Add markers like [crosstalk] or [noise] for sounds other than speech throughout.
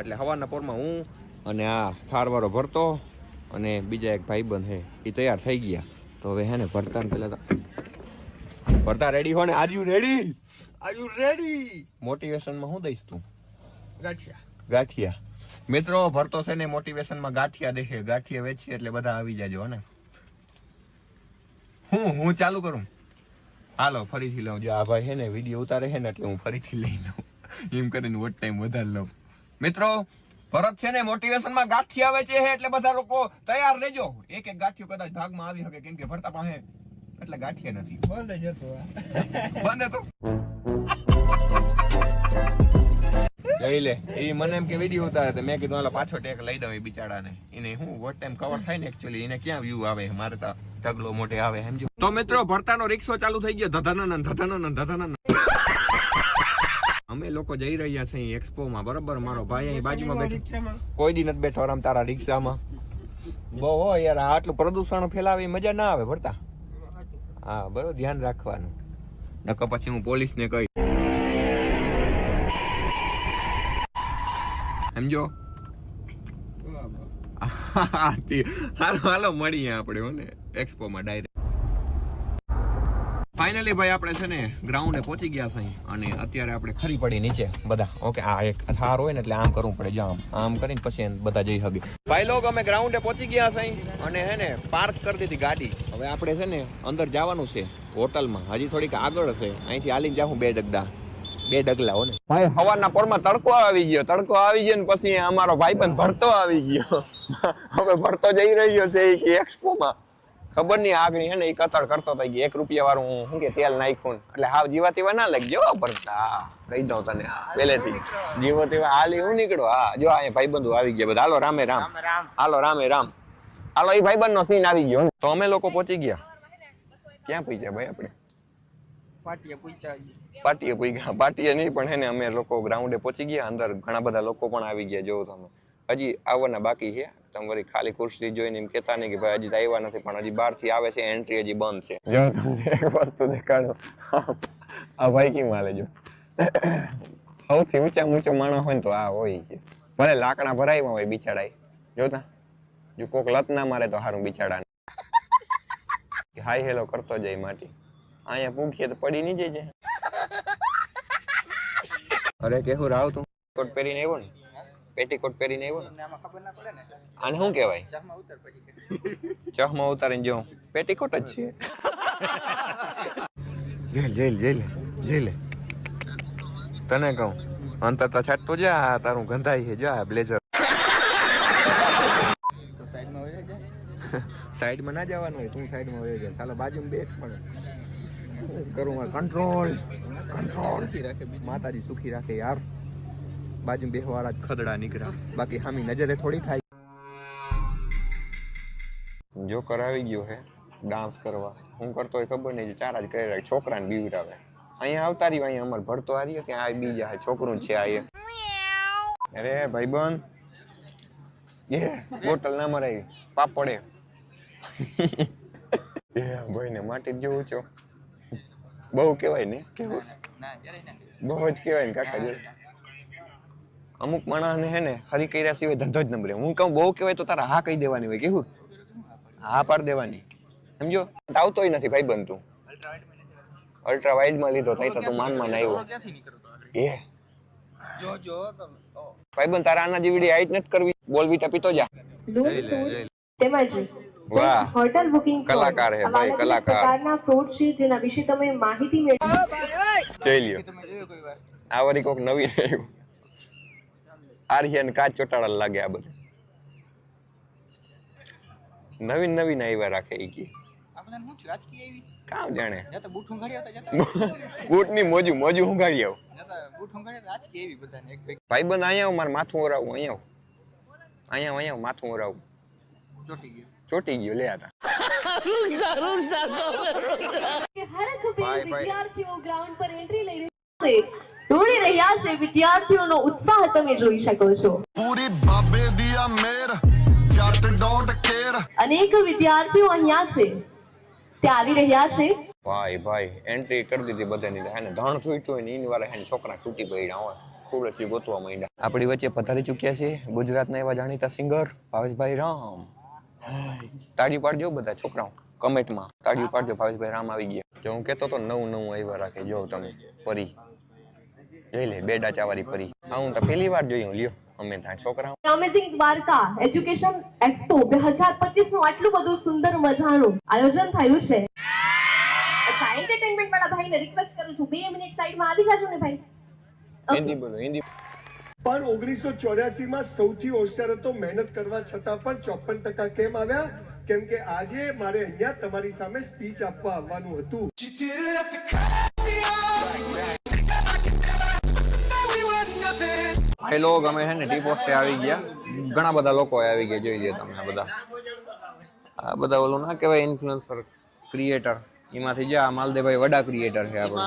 એટલે હવારના પોરમાં હું અને આ થારવાળો ભરતો અને બીજા એક ભાઈબંધ છે એ તૈયાર થઈ ગયા. તો હવે હે ને ભરતા પેલા તો ભરતા રેડી હો ને? Are you ready are you ready મોટિવેશનમાં હું દઈશ તું? ગાંઠિયા. ગાંઠિયા. મિત્રો ભરતો છે ને મોટિવેશનમાં ગાંઠિયા દેખે. ગાંઠિયા વેચીએ એટલે બધા આવી જાજો ને? હું હું ચાલુ કરું? હાલો ફરીથી લઉં. જો આ ભાઈ છે ને વીડિયો ઉતારે છે ને એટલે હું ફરીથી લઈ લઉં. એમ કરીને વોટ ટાઈમ વધારે લઉં. મિત્રો ભરત છે ને મોટિવેશનમાં ગાંઠી આવે છે એટલે બધા લોકો તૈયાર રહેજો. એક એક ગાંઠિયો કદાચ ભાગમાં આવી શકે કેમ કે ભરતા પાસે એટલે ગાંઠિયા નથી. બંધ જતો બંધ હતો? લઈ લે. એ મને એમ કે વીડિયો ઉતારે તો મેં કીધું હાલો પાછો ટેક લઈ દઉં એ બિચારાને. એને હું વોટ ટાઈમ કવર થાય ને એકચ્યુઅલી એને ક્યાં વ્યૂ આવે? મારે તો ઢગલો મોટે આવે સમજો? તો મિત્રો ભરતાનો રિક્ષો ચાલુ થઈ ગયો. ધધનન ધધનન ધધનન. અમે લોકો જઈ રહ્યા છે અહીં એક્સપોમાં બરોબર? મારો ભાઈ અહીં બાજુમાં બેઠો. કોઈ દી નથી બેઠો આરામ તારા રિક્ષામાં. બહુ હો યાર આટલું પ્રદૂષણ ફેલાવે મજા ના આવે ભરતા. હા બરોબર ધ્યાન રાખવાનું. નકર પછી હું પોલીસને કહી સમજો? [laughs] હાલો મળીએ આપણે હો ને એક્સપો માં ડાયરેક્ટ ફાઇનલી ભાઈ, આપણે છે ને ગ્રાઉન્ડે પહોંચી ગયા છે અને અત્યારે આપણે ખરી પડી નીચે, બધા. ઓકે આ એક થાર હોય ને એટલે આમ કરવું પડે આમ. આમ કરીને પછી બધા જઈ શકે ભાઈ લોકો અમે ગ્રાઉન્ડે પહોંચી ગયા છે અને હે ને પાર્ક કરી દીધી ગાડી. હવે આપણે છે ને અંદર જવાનું છે હોટલમાં. હજી થોડીક આગળ છે અહીંથી હાલીને જાઉં બે ડગડા. બે ડગલા ને. ભાઈ હવાના પોરમાં તડકો આવી ગયો. તડકો આવી ગયો ને પછી અમારો ભાઈ પણ ભરતો આવી ગયો. [laughs] હવે ભરતો જઈ રહ્યો છે એ એક્સપોમાં ખબર નહીં આગળ હે ને એ કતળ કરતો ગયો. એક રૂપિયા વાળું શું કે તેલ નાખ્યું એટલે હાવ જીવા તેવા ના લાગે. જેવા ભરતા કહી દઉં તને હા, પહેલેથી. જીવો તેવા હાલી હું નીકળો. હા જો આ ભાઈબંધુ આવી ગયા બધા. હાલો રામે રામ. હાલો રામે રામ. હાલો એ ભાઈબંધ નો સીન આવી ગયો. તો અમે લોકો પહોંચી ગયા. ક્યાં પહોંચ્યા ભાઈ આપણે? પાટીએ પૂછ્યા પાટીએ નહીં પણ હે ને અમે લોકો ગ્રાઉન્ડે પહોંચી ગયા. અંદર ઘણા બધા લોકો પણ આવી ગયા. જોવો તમે. હજી આવવાના બાકી છે. તમે વળી ખાલી ખુરશી જોઈને એમ કહેતા નહીં કે ભાઈ હજી તો આવ્યા નથી, પણ હજી બહારથી આવે છે એન્ટ્રી હજી બંધ છે. જો તમને એક વસ્તુ દેખાડો. આ ભાઈ માં લેજો સૌથી ઊંચા ઊંચો માણસ હોય ને તો આ હોય છે. ભલે લાકડા ભરાયમાં હોય બિચારા જોતા જો કોક લત ના મારે તો સારું બિચારા હાય હેલો કરતો જાય માટી. અહીંયા પૂછીએ તો પડી નહીં જાય અરે કેવું રાવ તું. કોટ પહેરીને આવ્યો ને. પેટીકોટ પહેરીને આવ્યો ને. આમાં ખબર ના પડે ને? આને શું કહેવાય? ચામાં ઉતર પછી ચહમાં ઉતારીને જો. પેટીકોટ જ છે. જેલ જેલ જેલ જેલ તને કહું અંતર તો છાટતો જા તારું ગંધાઈ છે જા બ્લેઝર. સાઈડમાં હોય ના જવાનું હોય તું સાઈડમાં વયો જાય ચાલો બાજુમાં બેઠ પણ. કરું કંટ્રોલ કંટ્રોલ માતાજી સુખી રાખે યાર. બાજુ બેહવાળા જ ખદડા નીકળ્યા. બાકી હામી નજરે થોડી થાય. જો કરાવી ગયો હે ડાન્સ કરવા. હું કરતો હોય ખબર નહીં ચાર જ કરી રહ્યા છોકરાને બીવરાવે અહીંયા આવતા રહ્યું અહીંયા અમારે ભરતો આ રહ્યો ત્યાં આ બીજા હે છોકરું છે આ અરે ભાઈબંધ એ બોટલ ના મરાય પાપડે. [laughs] એ ભાઈને માટી જ જેવું છો. બહુ કહેવાય ને કેવું? ના જરે ના બહુ જ કહેવાય ને કાકા જોડે અમુક માણસને હે ને હરી કર્યા સિવાય ધંધો જ ન હું કહું બહુ કહેવાય તો તારા હા કહી દેવાની હોય કેવું હા પાડ દેવાની. સમજો? આવતોય નથી ભાઈ બનતું અલ્ટ્રા વાઇડમાં લીધો થઈ તો તું માન માન આવ્યો. એ જો જો ભાઈ બન ભાઈબંધ તારા આના જેવી હાઈટ નથી કરવી. બોલવી તો પીતો જા. તેમજ વાહ. હોટલ બુકિંગ કલાકાર હે ભાઈ, કલાકાર. પ્રકારના ફ્રૂટ છે જેના વિશે તમે માહિતી મેળવી. જોઈ લ્યો. વાર? આ વળી કોક નવી આવ્યું. આર્યન કાચ ચોટાડા લાગે આ બધું. નવીન નવીન આવ્યા રાખે ઈ કી. કામ જાણે. બૂટ હતા [laughs] બૂટની મોજું મોજું હું ગાડી આવું ભાઈ હતા ભાઈબંધ અહીંયા આવું મારે માથું ઓરાવું અહીંયા અહીંયા અહીંયા માથું ઓરાવું. ચોટી ગયો. લે આતા હરખભેર વિદ્યાર્થીઓ ગ્રાઉન્ડ પર એન્ટ્રી લઈ રહ્યા છે. દોડી રહ્યા છે. વિદ્યાર્થીઓનો ઉત્સાહ તમે જોઈ શકો છો. પૂરી બાબે દિયા મેર જટ ડોન્ટ કેર. અનેક વિદ્યાર્થીઓ અહીંયા છે. તે આવી રહ્યા છે. ભાઈ ભાઈ એન્ટ્રી કરી દીધી બધાની. હે ધણ થૂટ્યું હોય ને એની વારે હે છોકરા તૂટી પડ્યા હોય. ફૂલથી ગોતવા માંડ્યા. આપણી વચ્ચે પધારી ચૂક્યા છે. ગુજરાતના એવા જાણીતા સિંગર ભાવેશભાઈ રામ. તાળી પાડજો બધા છોકરાઓ કમેન્ટમાં તાળી પાડજો ભાવેશભાઈ રામ આવી ગયા. જો હું કહેતો તો નવું નવું આવ્યા રાખે જો તમે પરી. જોઈ લે બેડા ચાવારી પરી. આ હું તો પહેલી વાર જોયું લ્યો. અમે ત્યાં છોકરા અમેઝિંગ દ્વારકા એજ્યુકેશન એક્સપો બે હજાર પચીસનું આટલું બધું સુંદર મજાનું આયોજન થયું છે. અચ્છા એન્ટરટેનમેન્ટ વાળા ભાઈને રિક્વેસ્ટ કરું છું. બે મિનિટ સાઈડમાં આવી જાજો ને ભાઈ. હિન્દી બોલો હિન્દી પણ ઓગણીસો ચોર્યાસી માં સૌથી હોશિયાર હતો મહેનત કરવા છતાં પણ ચોપન ટકા કેમ આવ્યા? કેમ કે આજે મારે અહીંયા તમારી સામે સ્પીચ આપવા આવવાનું હતું. ભાઈ લોકો અમે છે ને ટી પોસ્ટે આવી ગયા. ઘણા બધા લોકો આવી ગયા જોઈ લે તમે બધા. આ બધા ઓલું ના કહેવાય ઇન્ફ્લુએન્સર ક્રિએટર એમાંથી જા માલદેભાઈ વડા ક્રિએટર છે આપણે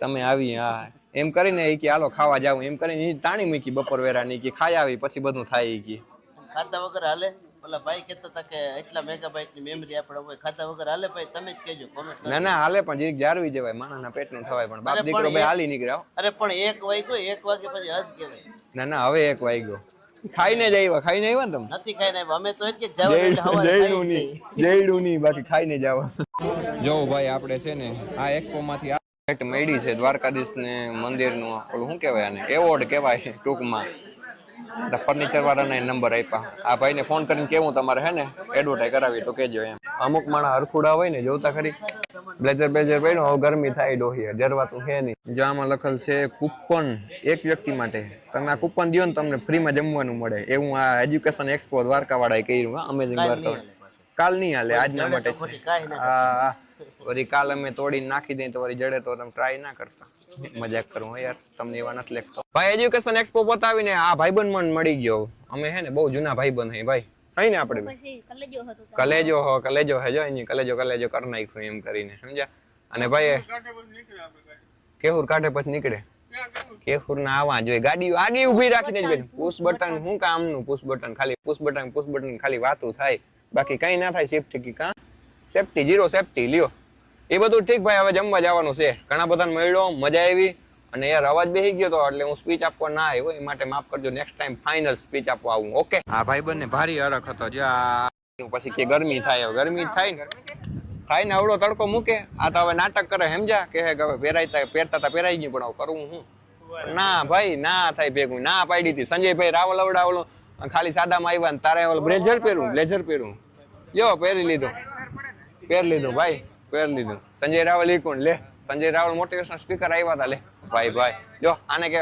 તમે આવી હા. એમ કરીને એ કે હાલો ખાવા જાવ એમ કરીને તાણી મૂકી બપોર વેરાની કે ખાઈ આવી પછી બધું થાય એ કે. ખાતા વગર હાલે? ઓલા ભાઈ કહેતા હતા કે એટલા મેગાબાઈટની મેમરી આપણે હોય ખાતા વગર હાલે ભાઈ તમે જ કહેજો કોમેન્ટ ના ના હાલે પણ જીક જાળવી જવાય માણસના પેટનું થવાય પણ બાપ દીકરો ભાઈ હાલી નીકળ્યા. અરે પણ એક વાગ્યો એક વાગે પછી હદ કહેવાય. ના ના હવે એક વાગ્યો. ખાઈને જ આવ્યા ખાઈને આવ્યા ને તમે? નથી ખાઈને આવ્યા. અમે તો એ જ કે જવાનું એટલે હવારે ખાઈ જ લઈએ. જયડું નહીં બાકી ખાઈને જવા જો ભાઈ આપણે છે ને આ એક્સપો માંથી આ મળી છે દ્વારકાધીશ ને મંદિરનું ઓલું શું કહેવાય આને? એવોર્ડ કહેવાય ટૂંકમાં. ફર્નિચર વાળાને નંબર આપ્યા. આ ભાઈને ફોન કરીને કેવું તમારે હે ને? એડવર્ટાઈઝ કરાવી તો કેજો એમ. અમુક માણસ હરખુડા હોય ને જોતા ખરી. બ્લેઝર બ્લેઝર પહેર્યો હવે ગરમી થાય ડોહી. જરવાતું છે નહીં. જો આમાં લખેલ છે કૂપન એક વ્યક્તિ માટે. તમે આ કૂપન દો ને તમને ફ્રીમાં જમવાનું મળે. એવું આ એજ્યુકેશન એક્સપો દ્વારકા વાળાએ કર્યું હા અમેઝિંગ દ્વારકા કાલ નહીં હાલે આજના માટે છે. હા હા. વળી કાલ અમે તોડીને નાખી દઈએ તો વળી જડે તો તમે ટ્રાય ના કરતા. મજાક કરું યાર તમને એવા નથી લેખતો ભાઈ એજ્યુકેશન એક્સપો પતાવીને આ ભાઈબંધ મને મળી ગયો. અમે હે ને બહુ જૂના ભાઈબંધ હે ભાઈ. અહીં ને આપણે? કલેજો કલેજો હો કલેજો હે જો એની કલેજો કલેજો કરી નાખ્યું એમ કરીને સમજ્યા? અને ભાઈ કેહુર કાઢે પછી નીકળે. કેહુર ના આવા જોઈએ. ગાડી આગી ઊભી રાખીને જ બેઠું. પુશ બટન શું કામનું પુશ બટન ખાલી પુશ બટન પુશ બટન ખાલી વાતું થાય. બાકી કઈ ના થાય શિફ્ટ કે કા? સેફટી જીરો સેફટી લ્યો. એ બધું ઠીક ભાઈ હવે જમવા જવાનું છે. ઘણા બધાને મળ્યો મજા આવી. અને યાર અવાજ બેસી ગયો તો એટલે હું સ્પીચ આપવા ના આવ્યો. એ માટે માફ કરજો નેક્સ્ટ ટાઈમ ફાઇનલ સ્પીચ આપવા આવું ઓકે હા ભાઈ બંને ભારી હરખ હતો જ્યાં પછી કે ગરમી થાય ગરમી થાય ને. થાય ને અવળો તડકો મૂકે. આ તો હવે નાટક કરે સમજ્યા? કે હવે પહેરાયતા પહેરતા તા પહેરાઈ ગયું પણ હવે કરવું હું? ના ભાઈ ના થાય ભેગું ના પાડી હતી સંજયભાઈ રાવલ અવડાવલો ખાલી સાદામાં આવ્યા ને તારે બ્લેઝર પહેરું બ્લેઝર પહેરું જો પહેરી લીધું. પહેર લીધું ભાઈ પહેર લીધું. સંજય રાવલ ઈ લે. સંજય રાવલ મોટિવેશનલ સ્પીકર આવ્યા હતા લે. ભાઈ ભાઈ જો આને કે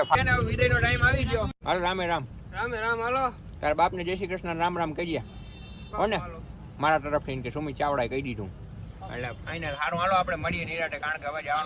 વિદાયનો ટાઈમ આવી ગયો. હાલો રામે રામ. રામે રામ હાલો. તારા બાપને જય શ્રી કૃષ્ણ રામ રામ કહીએ હો ને? મારા તરફથી કે સુમી ચાવડાએ કહી દીધું. એટલે ફાઇનલ સારું હાલો આપણે મળીએ નિરાટે કારણ કે હવે